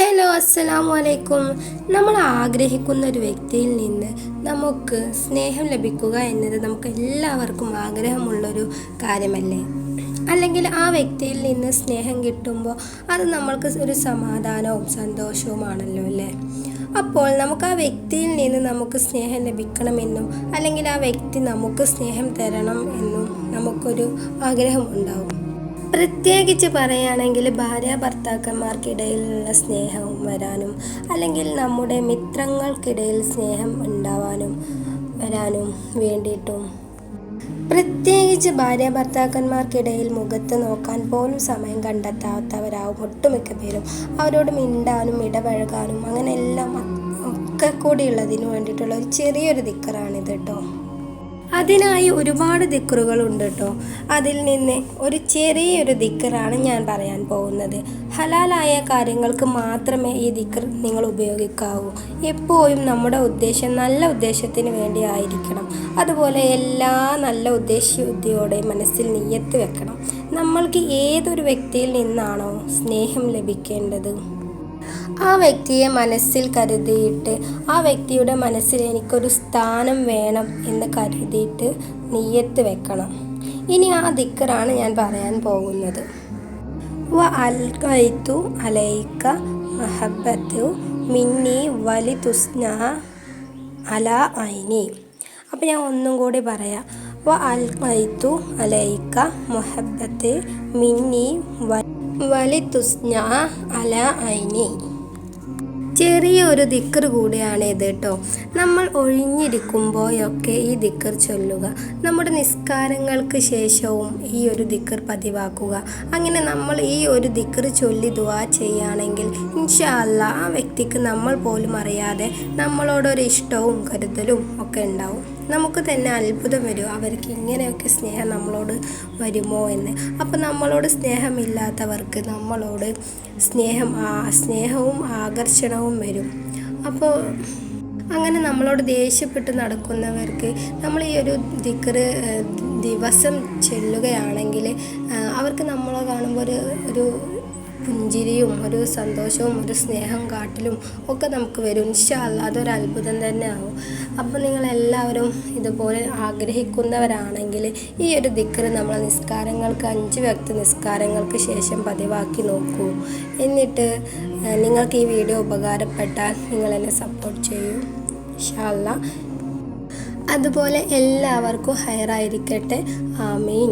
Hello അസ്സലാമു അലൈക്കും നമ്മൾ ആഗ്രഹിക്കുന്ന ഒരു വ്യക്തിയിൽ നിന്ന് നമുക്ക് സ്നേഹം ലഭിക്കുക എന്നത് നമുക്ക് എല്ലാവർക്കും ആഗ്രഹമുള്ളൊരു കാര്യമല്ലേ? അല്ലെങ്കിൽ ആ വ്യക്തിയിൽ നിന്ന് സ്നേഹം കിട്ടുമ്പോൾ അത് നമ്മൾക്ക് ഒരു സമാധാനവും സന്തോഷവുമാണല്ലോ അല്ലേ? അപ്പോൾ നമുക്ക് ആ വ്യക്തിയിൽ നിന്ന് നമുക്ക് സ്നേഹം ലഭിക്കണമെന്നും അല്ലെങ്കിൽ ആ വ്യക്തി നമുക്ക് സ്നേഹം തരണം എന്നും നമുക്കൊരു ആഗ്രഹം ഉണ്ടാവും. പ്രത്യേകിച്ച് പറയുകയാണെങ്കിൽ ഭാര്യ ഭർത്താക്കന്മാർക്കിടയിലുള്ള സ്നേഹം വരാനും അല്ലെങ്കിൽ നമ്മുടെ മിത്രങ്ങൾക്കിടയിൽ സ്നേഹം ഉണ്ടാവാനും വരാനും വേണ്ടിയിട്ടും. പ്രത്യേകിച്ച് ഭാര്യ ഭർത്താക്കന്മാർക്കിടയിൽ മുഖത്ത് നോക്കാൻ പോലും സമയം കണ്ടെത്താത്തവരാവും ഒട്ടുമിക്ക പേരും. അവരോട് മിണ്ടാനും ഇടപഴകാനും അങ്ങനെ എല്ലാം ഒക്കെ കൂടിയുള്ളതിന് വേണ്ടിയിട്ടുള്ള ഒരു ചെറിയൊരു ദിക്കറാണിത് കേട്ടോ. അതിനായി ഒരുപാട് ദിക്കറുകൾ ഉണ്ട് കേട്ടോ. അതിൽ നിന്ന് ഒരു ചെറിയൊരു ദിക്കറാണ് ഞാൻ പറയാൻ പോകുന്നത്. ഹലാലായ കാര്യങ്ങൾക്ക് മാത്രമേ ഈ ദിക്കർ നിങ്ങൾ ഉപയോഗിക്കാവൂ. എപ്പോഴും നമ്മുടെ ഉദ്ദേശം നല്ല ഉദ്ദേശത്തിന് വേണ്ടി ആയിരിക്കണം. അതുപോലെ എല്ലാ നല്ല ഉദ്ദേശ്യബുദ്ധിയോടെ മനസ്സിൽ നീയത്ത് വെക്കണം. നമ്മൾക്ക് ഏതൊരു വ്യക്തിയിൽ നിന്നാണോ സ്നേഹം ലഭിക്കേണ്ടത്? ആ വ്യക്തിയെ മനസ്സിൽ കരുതിയിട്ട് ആ വ്യക്തിയുടെ മനസ്സിൽ എനിക്കൊരു സ്ഥാനം വേണം എന്ന് കരുതിയിട്ട് നീയത്ത് വെക്കണം. ഇനി ആ ദിക്കറാണ് ഞാൻ പറയാൻ പോകുന്നത്. വ അൽക്കൈത്തു അലൈക്ക മഹബത്തു മിന്നി വലി തുസ്ന അല ഐനി. അപ്പോൾ ഞാൻ ഒന്നും കൂടി പറയാം. വ അൽക്കൈത്തു അലൈക്ക മൊഹബത്ത് മിന്നി വലി അല ഐനി. ചെറിയൊരു ദിക്കർ കൂടിയാണ് ഇത് കേട്ടോ നമ്മൾ ഒഴിഞ്ഞിരിക്കുമ്പോഴൊക്കെ ഈ ദിക്കർ ചൊല്ലുക. നമ്മുടെ നിസ്കാരങ്ങൾക്ക് ശേഷവും ഈ ഒരു ദിക്കർ പതിവാക്കുക. അങ്ങനെ നമ്മൾ ഈ ഒരു ദിക്കർ ചൊല്ലി ദുവാ ചെയ്യുകയാണെങ്കിൽ ഇൻഷാല്ല ആ വ്യക്തിക്ക് നമ്മൾ പോലും അറിയാതെ നമ്മളോടൊരു ഇഷ്ടവും കരുതലും ഒക്കെ ഉണ്ടാവും. നമുക്ക് തന്നെ അത്ഭുതം വരും. അവർക്ക് ഇങ്ങനെയൊക്കെ സ്നേഹം നമ്മളോട് വരുമോ എന്ന്. അപ്പോൾ നമ്മളോട് സ്നേഹമില്ലാത്തവർക്ക് നമ്മളോട് സ്നേഹം സ്നേഹവും ആകർഷണവും വരും. അപ്പോൾ അങ്ങനെ നമ്മളോട് ദേഷ്യപ്പെട്ട് നടക്കുന്നവർക്ക് നമ്മൾ ഈ ഒരു ദിക്കറ് ദിവസം ചെല്ലുകയാണെങ്കിൽ അവർക്ക് നമ്മളെ കാണുമ്പോൾ ഒരു ഒരു പുഞ്ചിരിയും ഒരു സന്തോഷവും ഒരു സ്നേഹം കാട്ടിലും ഒക്കെ നമുക്ക് വരും. ഇൻഷാല്ല അതൊരു അത്ഭുതം തന്നെ ആവും അപ്പോൾ നിങ്ങളെല്ലാവരും ഇതുപോലെ ആഗ്രഹിക്കുന്നവരാണെങ്കിൽ ഈ ഒരു ദിക്കറ് നമ്മൾ നിസ്കാരങ്ങൾക്ക് അഞ്ച് വ്യക്തി നിസ്കാരങ്ങൾക്ക് ശേഷം പതിവാക്കി നോക്കൂ. എന്നിട്ട് നിങ്ങൾക്ക് ഈ വീഡിയോ ഉപകാരപ്പെട്ടാൽ നിങ്ങൾ എന്നെ സപ്പോർട്ട് ചെയ്യൂ. ഇൻഷാല്ല അതുപോലെ എല്ലാവർക്കും ഹയറായിരിക്കട്ടെ ആമീൻ.